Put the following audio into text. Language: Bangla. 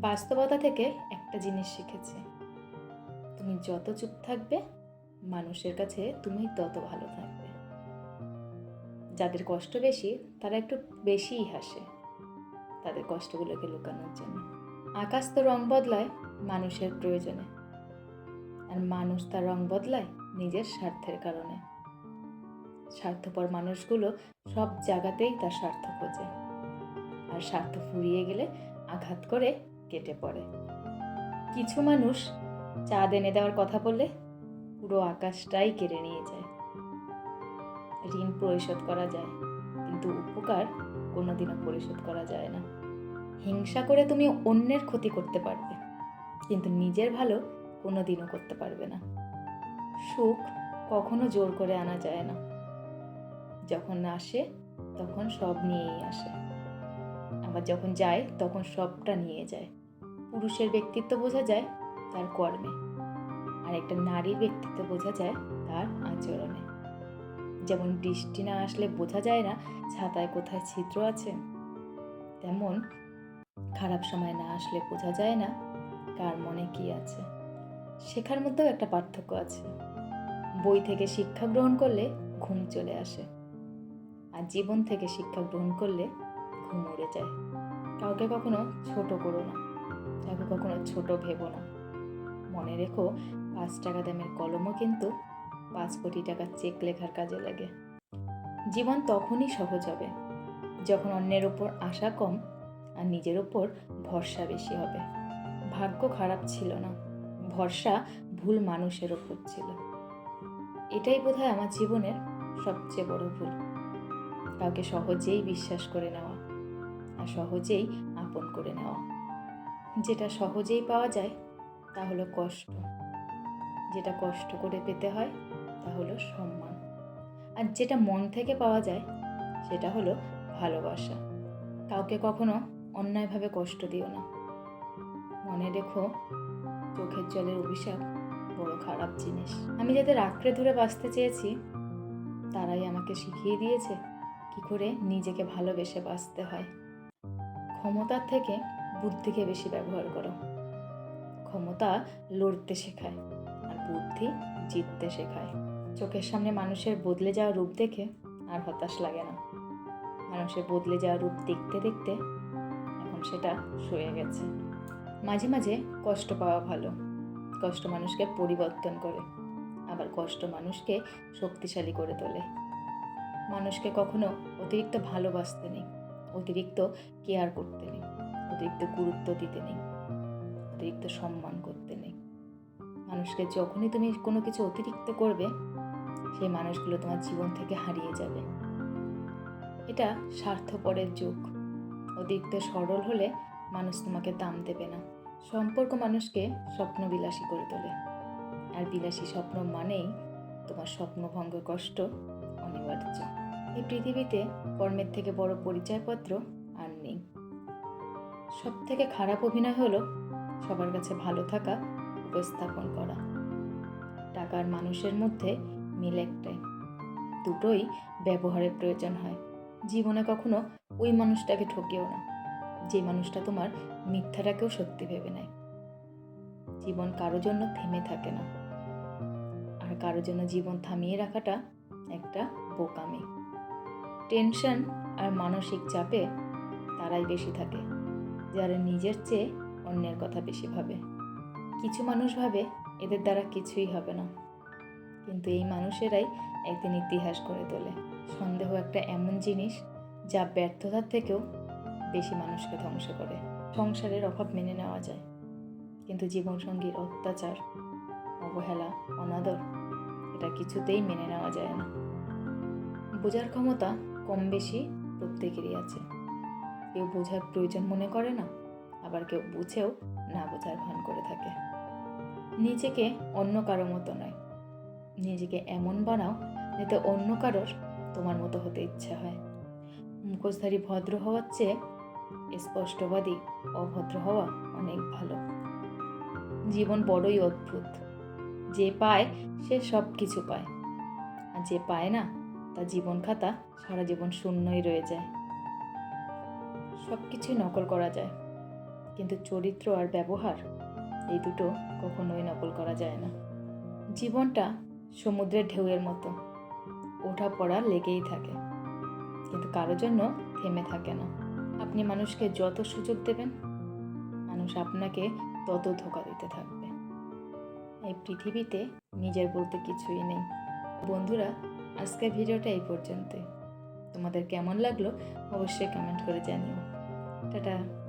বাস্তবতা থেকে একটা জিনিস শিখেছি। তুমি যত চুপ থাকবে, মানুষের কাছে তুমি তত ভালো থাকবে। যাদের কষ্ট বেশি, তারা একটু বেশিই হাসে। তাদের কষ্টগুলোকে লুকানোর জন্য। আকাশ তো রং বদলায় মানুষের প্রয়োজনে। আর মানুষ তার রং বদলায় নিজের স্বার্থের কারণে। স্বার্থপর মানুষগুলো সব জায়গাতেই তার স্বার্থ খোঁজে। আর স্বার্থ ফুরিয়ে গেলে আঘাত করে কেটে পড়ে। কিছু মানুষ চাঁদ এনে দেওয়ার কথা বললে পুরো আকাশটাই কেড়ে নিয়ে যায়। ঋণ পরিশোধ করা যায়, কিন্তু উপকার কোনোদিনও পরিশোধ করা যায় না। হিংসা করে তুমি অন্যের ক্ষতি করতে পারবে, কিন্তু নিজের ভালো কোনোদিনও করতে পারবে না। সুখ কখনো জোর করে আনা যায় না। যখন আসে, তখন সব নিয়েই আসে। আবার যখন যায়, তখন সবটা নিয়ে যায়। পুরুষের ব্যক্তিত্ব বোঝা যায় তার কর্মে, আর একটা নারীর ব্যক্তিত্ব বোঝা যায় তার আচরণে। যেমন বৃষ্টি না আসলে বোঝা যায় না ছাতায় কোথায় ছিদ্র আছে, তেমন খারাপ সময় না আসলে বোঝা যায় না কার মনে কি আছে। শেখার মধ্যেও একটা পার্থক্য আছে। বই থেকে শিক্ষা গ্রহণ করলে ঘুম চলে আসে, আর জীবন থেকে শিক্ষা গ্রহণ করলে ঘুম উড়ে যায়। কাউকে কখনো ছোট করো না। কাউকে কখনো ছোট ভেবো না। মনে রেখো, পাঁচ টাকা দামের কলমও কিন্তু পাঁচ কোটি টাকার চেক লেখার কাজে লাগে। জীবন তখনই সহজ হবে, যখন অন্যের ওপর আশা কম আর নিজের ওপর ভরসা বেশি হবে। ভাগ্য খারাপ ছিল না, ভরসা ভুল মানুষের ওপর ছিল। এটাই বোধহয় আমার জীবনের সবচেয়ে বড় ভুল। কাউকে সহজেই বিশ্বাস করে নেওয়া আর সহজেই আপন করে নেওয়া। যেটা সহজেই পাওয়া যায়, তা হলো কষ্ট। যেটা কষ্ট করে পেতে হয়, তা হলো সম্মান। আর যেটা মন থেকে পাওয়া যায়, সেটা হলো ভালোবাসা। কাউকে কখনো অন্যায়ভাবে কষ্ট দিও না। মনে রেখো, চোখের জলের অভিশাপ বড় খারাপ জিনিস। আমি যাদের আঁকড়ে ধরে বাঁচতে চেয়েছি, তারাই আমাকে শিখিয়ে দিয়েছে, কি করে নিজেকে ভালোবেসে বাঁচতে হয়। ক্ষমতার থেকে বুদ্ধিকে বেশি ব্যবহার করো। ক্ষমতা লড়তে শেখায় আর বুদ্ধি জিততে শেখায়। চোখের সামনে মানুষের বদলে যাওয়া রূপ দেখে আর হতাশ লাগে না। মানুষের বদলে যাওয়া রূপ দেখতে দেখতে এখন সেটা সয়ে গেছে। মাঝে মাঝে কষ্ট পাওয়া ভালো। কষ্ট মানুষকে পরিবর্তন করে। আবার কষ্ট মানুষকে শক্তিশালী করে তোলে। মানুষকে কখনো অতিরিক্ত ভালোবাসতে নেই, অতিরিক্ত কেয়ার করতে নেই। অতিরিক্ত গুরুত্ব দিতে নেই, অতিরিক্ত সম্মান করতে নেই। মানুষকে যখনই তুমি কোনো কিছু অতিরিক্ত করবে, সেই মানুষগুলো তোমার জীবন থেকে হারিয়ে যাবে। এটা স্বার্থপরের যুগ। অতিরিক্ত সরল হলে মানুষ তোমাকে দাম দেবে না। সম্পর্ক মানুষকে স্বপ্ন বিলাসী করে তোলে। আর বিলাসী স্বপ্ন মানেই তোমার স্বপ্নভঙ্গ কষ্ট অনিবার্য। এই পৃথিবীতে কর্মের থেকে বড় পরিচয়পত্র সব থেকে খারাপ অভিনয় হলো সবার কাছে ভালো থাকা, উপস্থাপন করা। টাকার মানুষের মধ্যে মিল একটাই, দুটোই ব্যবহারের প্রয়োজন হয়। জীবনে কখনো ওই মানুষটাকে ঠকিও না, যে মানুষটা তোমার মিথ্যাটাকেও সত্যি ভেবে নেয়। জীবন কারও জন্য থেমে থাকে না। আর কারও জন্য জীবন থামিয়ে রাখাটা একটা বোকামি। টেনশন আর মানসিক চাপে তারাই বেশি থাকে। যারা নিজের চেয়ে অন্যের কথা বেশি ভাবে। কিছু মানুষ ভাবে এদের দ্বারা কিছুই হবে না। কিন্তু এই মানুষেরাই একদিন ইতিহাস করে তোলে। সন্দেহ একটা এমন জিনিস যা ব্যর্থতার থেকেও বেশি মানুষকে ধ্বংস করে। সংসারের অভাব মেনে নেওয়া যায়। কিন্তু জীবনসঙ্গীর অত্যাচার, অবহেলা, অনাদর, এটা কিছুতেই মেনে নেওয়া যায় না। বোঝার ক্ষমতা কম বেশি প্রত্যেকেরই আছে। কেউ বোঝার প্রয়োজন মনে করে না, আবার কেউ বুঝেও না বোঝার ভান করে থাকে। নিজেকে অন্য কারও মতো নয়। নিজেকে এমন বানাও যাতে অন্য কারোর তোমার মতো হতে ইচ্ছা হয়। মুখোশধারী ভদ্র হওয়ার চেয়ে স্পষ্টবাদী অভদ্র হওয়া অনেক ভালো। জীবন বড়ই অদ্ভুত। যে পায়, সে সব কিছু পায়। আর যে পায় না, তার জীবন খাতা সারা জীবন শূন্যই রয়ে যায়। সব কিছুই নকল করা যায়। কিন্তু চরিত্র আর ব্যবহার, এই দুটো কখনোই নকল করা যায় না। জীবনটা সমুদ্রের ঢেউয়ের মতো। ওঠা পড়া লেগেই থাকে। কিন্তু কারও জন্য থেমে থাকে না। আপনি মানুষকে যত সুযোগ দেবেন, মানুষ আপনাকে তত ধোকা দিতে থাকবে। এই পৃথিবীতে নিজের বলতে কিছুই নেই। বন্ধুরা, আজকের ভিডিওটা এই পর্যন্তই। তোমাদের কেমন লাগল অবশ্যই কমেন্ট করে জানিও। 对，对。